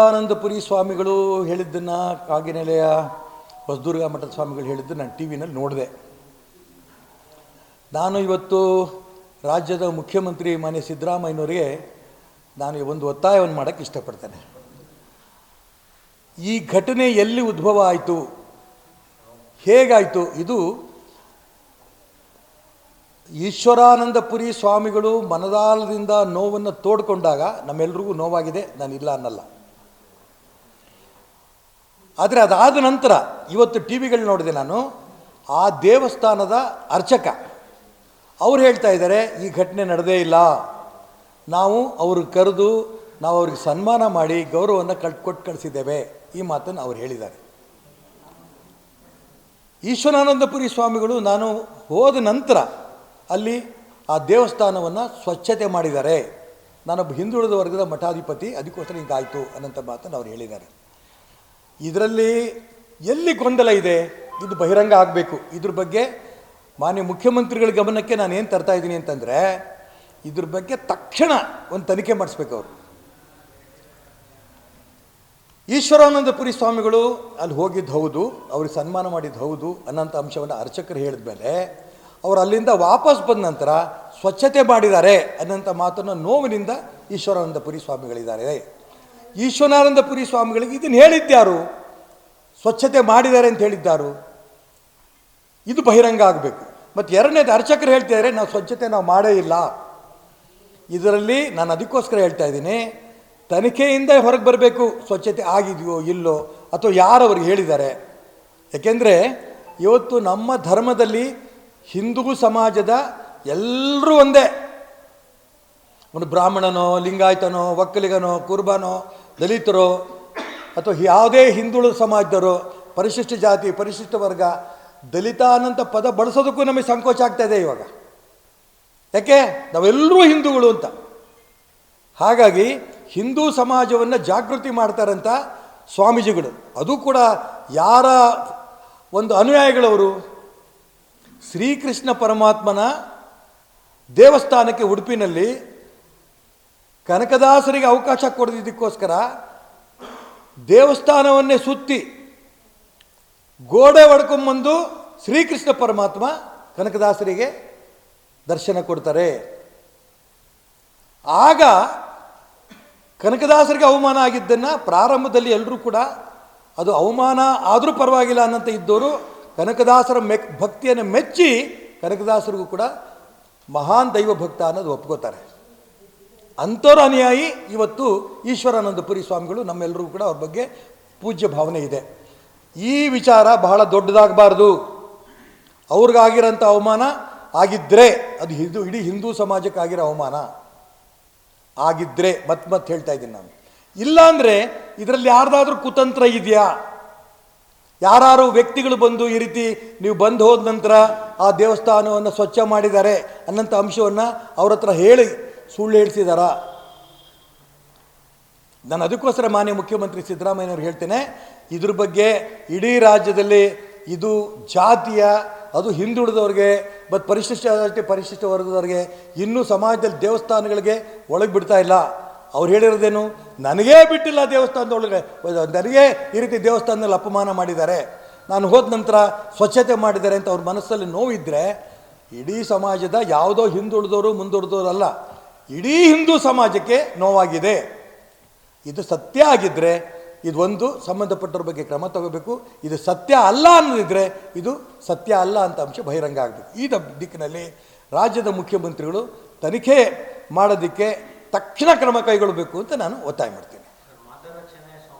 ಆನಂದಪುರಿ ಸ್ವಾಮಿಗಳು ಹೇಳಿದ್ದನ್ನು ಕಾಗಿನೆಲೆಯ ಹೊಸದುರ್ಗ ಮಠದ ಸ್ವಾಮಿಗಳು ಹೇಳಿದ್ದು ನಾನು ಟಿ ವಿನಲ್ಲಿ ನೋಡಿದೆ. ನಾನು ಇವತ್ತು ರಾಜ್ಯದ ಮುಖ್ಯಮಂತ್ರಿ ಮಾನ್ಯ ಸಿದ್ದರಾಮಯ್ಯನವರಿಗೆ ನಾನು ಒಂದು ಒತ್ತಾಯವನ್ನು ಮಾಡೋಕ್ಕೆ ಇಷ್ಟಪಡ್ತೇನೆ. ಈ ಘಟನೆ ಎಲ್ಲಿ ಉದ್ಭವ ಆಯಿತು? ಹೇಗಾಯಿತು? ಇದು ಈಶ್ವರಾನಂದಪುರಿ ಸ್ವಾಮಿಗಳು ಮನದಾಲದಿಂದ ನೋವನ್ನು ತೋಡ್ಕೊಂಡಾಗ ನಮ್ಮೆಲ್ರಿಗೂ ನೋವಾಗಿದೆ ನಾನು ಇಲ್ಲ ಅನ್ನಲ್ಲ. ಆದರೆ ಅದಾದ ನಂತರ ಇವತ್ತು ಟಿ ವಿಗಳು ನೋಡಿದೆ ನಾನು, ಆ ದೇವಸ್ಥಾನದ ಅರ್ಚಕ, ಅವ್ರು ಹೇಳ್ತಾ ಇದ್ದಾರೆ, ಈ ಘಟನೆ ನಡೆದೇ ಇಲ್ಲ. ನಾವು ಅವ್ರಿಗೆ ಕರೆದು, ನಾವು ಅವ್ರಿಗೆ ಸನ್ಮಾನ ಮಾಡಿ ಗೌರವವನ್ನು ಕಟ್ಕೊಟ್ಟು ಕಳಿಸಿದ್ದೇವೆ. ಈ ಮಾತನ್ನು ಅವ್ರು ಹೇಳಿದ್ದಾರೆ. ಈಶ್ವರಾನಂದಪುರಿ ಸ್ವಾಮಿಗಳು ನಾನು ಹೋದ ನಂತರ ಅಲ್ಲಿ ಆ ದೇವಸ್ಥಾನವನ್ನು ಸ್ವಚ್ಛತೆ ಮಾಡಿದ್ದಾರೆ. ನಾನೊಬ್ಬ ಹಿಂದುಳಿದ ವರ್ಗದ ಮಠಾಧಿಪತಿ, ಅದಕ್ಕೋಸ್ಕರ ಹಿಂಗಾಯಿತು ಅನ್ನೋಂಥ ಮಾತನ್ನು ಅವ್ರು ಹೇಳಿದ್ದಾರೆ. ಇದರಲ್ಲಿ ಎಲ್ಲಿ ಗೊಂದಲ ಇದೆ, ಇದು ಬಹಿರಂಗ ಆಗಬೇಕು. ಇದ್ರ ಬಗ್ಗೆ ಮಾನ್ಯ ಮುಖ್ಯಮಂತ್ರಿಗಳ ಗಮನಕ್ಕೆ ನಾನು ಏನು ತರ್ತಾ ಇದ್ದೀನಿ ಅಂತಂದರೆ, ಇದ್ರ ಬಗ್ಗೆ ತಕ್ಷಣ ಒಂದು ತನಿಖೆ ಮಾಡಿಸ್ಬೇಕು ಅವರು. ಈಶ್ವರಾನಂದಪುರಿ ಸ್ವಾಮಿಗಳು ಅಲ್ಲಿ ಹೋಗಿದ್ದು ಹೌದು, ಅವ್ರಿಗೆ ಸನ್ಮಾನ ಮಾಡಿದ್ದು ಹೌದು ಅನ್ನೋಂಥ ಅಂಶವನ್ನು ಅರ್ಚಕರು ಹೇಳಿದ ಮೇಲೆ ಅವರು ಅಲ್ಲಿಂದ ವಾಪಸ್ ಬಂದ ನಂತರ ಸ್ವಚ್ಛತೆ ಮಾಡಿದ್ದಾರೆ ಅನ್ನೋಂಥ ಮಾತನ್ನು ನೋವಿನಿಂದ ಈಶ್ವರಾನಂದಪುರಿ ಸ್ವಾಮಿಗಳಿದ್ದಾರೆ. ಈಶ್ವರಾನಂದಪುರಿ ಸ್ವಾಮಿಗಳಿಗೆ ಇದನ್ನು ಹೇಳಿದ್ದಾರು ಸ್ವಚ್ಛತೆ ಮಾಡಿದ್ದಾರೆ ಅಂತ ಹೇಳಿದ್ದಾರು. ಇದು ಬಹಿರಂಗ ಆಗಬೇಕು. ಮತ್ತು ಎರಡನೇದು ಅರ್ಚಕರು ಹೇಳ್ತಿದ್ದಾರೆ ನಾವು ಸ್ವಚ್ಛತೆ ನಾವು ಮಾಡೇ ಇಲ್ಲ. ಇದರಲ್ಲಿ ನಾನು ಅದಕ್ಕೋಸ್ಕರ ಹೇಳ್ತಾ ಇದ್ದೀನಿ, ತನಿಖೆಯಿಂದ ಹೊರಗೆ ಬರಬೇಕು, ಸ್ವಚ್ಛತೆ ಆಗಿದೆಯೋ ಇಲ್ಲೋ ಅಥವಾ ಯಾರು ಅವ್ರಿಗೆ ಹೇಳಿದ್ದಾರೆ. ಯಾಕೆಂದರೆ ಇವತ್ತು ನಮ್ಮ ಧರ್ಮದಲ್ಲಿ ಹಿಂದೂ ಸಮಾಜದ ಎಲ್ಲರೂ ಒಂದೇ. ಒಂದು ಬ್ರಾಹ್ಮಣನೋ, ಲಿಂಗಾಯತನೋ, ಒಕ್ಕಲಿಗನೋ, ಕುರುಬನೋ ದಲಿತರೋ ಅಥವಾ ಯಾವುದೇ ಹಿಂದುಳಿದ ಸಮಾಜದವರು, ಪರಿಶಿಷ್ಟ ಜಾತಿ, ಪರಿಶಿಷ್ಟ ವರ್ಗ ದಲಿತ ಅನ್ನಂತ ಪದ ಬಳಸೋದಕ್ಕೂ ನಮಗೆ ಸಂಕೋಚ ಆಗ್ತಾ ಇದೆ ಇವಾಗ. ಯಾಕೆ? ನಾವೆಲ್ಲರೂ ಹಿಂದೂಗಳು ಅಂತ. ಹಾಗಾಗಿ ಹಿಂದೂ ಸಮಾಜವನ್ನು ಜಾಗೃತಿ ಮಾಡ್ತಾರಂಥ ಸ್ವಾಮೀಜಿಗಳು. ಅದು ಕೂಡ ಯಾರ ಒಂದು ಅನುಯಾಯಿಗಳವರು? ಶ್ರೀಕೃಷ್ಣ ಪರಮಾತ್ಮನ ದೇವಸ್ಥಾನಕ್ಕೆ ಉಡುಪಿನಲ್ಲಿ ಕನಕದಾಸರಿಗೆ ಅವಕಾಶ ಕೊಡದಿದ್ದಕ್ಕೋಸ್ಕರ ದೇವಸ್ಥಾನವನ್ನೇ ಸುತ್ತಿ ಗೋಡೆ ಹೊಡ್ಕೊಂಬಂದು ಶ್ರೀಕೃಷ್ಣ ಪರಮಾತ್ಮ ಕನಕದಾಸರಿಗೆ ದರ್ಶನ ಕೊಡ್ತಾರೆ. ಆಗ ಕನಕದಾಸರಿಗೆ ಅವಮಾನ ಆಗಿದ್ದನ್ನು ಪ್ರಾರಂಭದಲ್ಲಿ ಎಲ್ಲರೂ ಕೂಡ ಅದು ಅವಮಾನ ಆದರೂ ಪರವಾಗಿಲ್ಲ ಅನ್ನಂತ ಇದ್ದವರು ಕನಕದಾಸರ ಮೆಕ್, ಭಕ್ತಿಯನ್ನು ಮೆಚ್ಚಿ ಕನಕದಾಸರಿಗೂ ಕೂಡ ಮಹಾನ್ ದೈವ ಭಕ್ತ ಅನ್ನೋದು ಒಪ್ಕೋತಾರೆ. ಅಂಥವ್ರ ಅನುಯಾಯಿ, ಇವತ್ತು ಈಶ್ವರಾನಂದಪುರಿ ಸ್ವಾಮಿಗಳು ನಮ್ಮೆಲ್ಲರಿಗೂ ಕೂಡ ಅವ್ರ ಬಗ್ಗೆ ಪೂಜ್ಯ ಭಾವನೆ ಇದೆ. ಈ ವಿಚಾರ ಬಹಳ ದೊಡ್ಡದಾಗಬಾರ್ದು. ಅವ್ರಿಗಾಗಿರೋಂಥ ಅವಮಾನ ಆಗಿದ್ದರೆ ಅದು ಹಿಂದೂ, ಇಡೀ ಹಿಂದೂ ಸಮಾಜಕ್ಕಾಗಿರೋ ಅವಮಾನ ಆಗಿದ್ದರೆ ಮತ್ತೆ ಮತ್ತೆ ಹೇಳ್ತಾ ಇದ್ದೀನಿ ನಾನು. ಇಲ್ಲಾಂದರೆ ಇದರಲ್ಲಿ ಯಾರ್ದಾದ್ರೂ ಕುತಂತ್ರ ಇದೆಯಾ? ಯಾರು ವ್ಯಕ್ತಿಗಳು ಬಂದು ಈ ರೀತಿ ನೀವು ಬಂದು ಹೋದ ನಂತರ ಆ ದೇವಸ್ಥಾನವನ್ನು ಸ್ವಚ್ಛ ಮಾಡಿದ್ದಾರೆ ಅನ್ನಂಥ ಅಂಶವನ್ನು ಅವ್ರ ಹೇಳಿ. ಸುಳ್ಳು ಹೇಳಿಸಿದಾರಾ ನಾನು ಅದಕ್ಕೋಸ್ಕರ ಮಾನ್ಯ ಮುಖ್ಯಮಂತ್ರಿ ಸಿದ್ದರಾಮಯ್ಯನವ್ರು ಹೇಳ್ತೇನೆ, ಇದ್ರ ಬಗ್ಗೆ ಇಡೀ ರಾಜ್ಯದಲ್ಲಿ ಇದು ಜಾತಿಯ, ಅದು ಹಿಂದುಳಿದವ್ರಿಗೆ, ಮತ್ತು ಪರಿಶಿಷ್ಟ ಜಾತಿ, ಪರಿಶಿಷ್ಟ ವರ್ಗದವ್ರಿಗೆ ಇನ್ನೂ ಸಮಾಜದಲ್ಲಿ ದೇವಸ್ಥಾನಗಳಿಗೆ ಒಳಗೆ ಬಿಡ್ತಾ ಇಲ್ಲ. ಅವ್ರು ಹೇಳಿರೋದೇನು? ನನಗೇ ಬಿಟ್ಟಿಲ್ಲ ದೇವಸ್ಥಾನದೊಳಗೆ. ನನಗೆ ಈ ರೀತಿ ದೇವಸ್ಥಾನದಲ್ಲಿ ಅಪಮಾನ ಮಾಡಿದ್ದಾರೆ. ನಾನು ಹೋದ ನಂತರ ಸ್ವಚ್ಛತೆ ಮಾಡಿದ್ದಾರೆ ಅಂತ ಅವ್ರ ಮನಸ್ಸಲ್ಲಿ ನೋವಿದ್ದರೆ ಇಡೀ ಸಮಾಜದ ಯಾವುದೋ ಹಿಂದುಳಿದವರು, ಮುಂದುಳಿದವರಲ್ಲ ಇಡೀ ಹಿಂದೂ ಸಮಾಜಕ್ಕೆ ನೋವಾಗಿದೆ. ಇದು ಸತ್ಯ ಆಗಿದ್ದರೆ ಇದು ಒಂದು ಸಂಬಂಧಪಟ್ಟವ್ರ ಬಗ್ಗೆ ಕ್ರಮ ತಗೋಬೇಕು. ಇದು ಸತ್ಯ ಅಲ್ಲ ಅನ್ನೋದಿದ್ರೆ ಇದು ಸತ್ಯ ಅಲ್ಲ ಅಂತ ಅಂಶ ಬಹಿರಂಗ ಆಗಬೇಕು ಈ ದಿಕ್ಕಿನಲ್ಲಿ ರಾಜ್ಯದ ಮುಖ್ಯಮಂತ್ರಿಗಳು ತನಿಖೆ ಮಾಡೋದಕ್ಕೆ ತಕ್ಷಣ ಕ್ರಮ ಕೈಗೊಳ್ಳಬೇಕು ಅಂತ ನಾನು ಒತ್ತಾಯ ಮಾಡ್ತೀನಿ.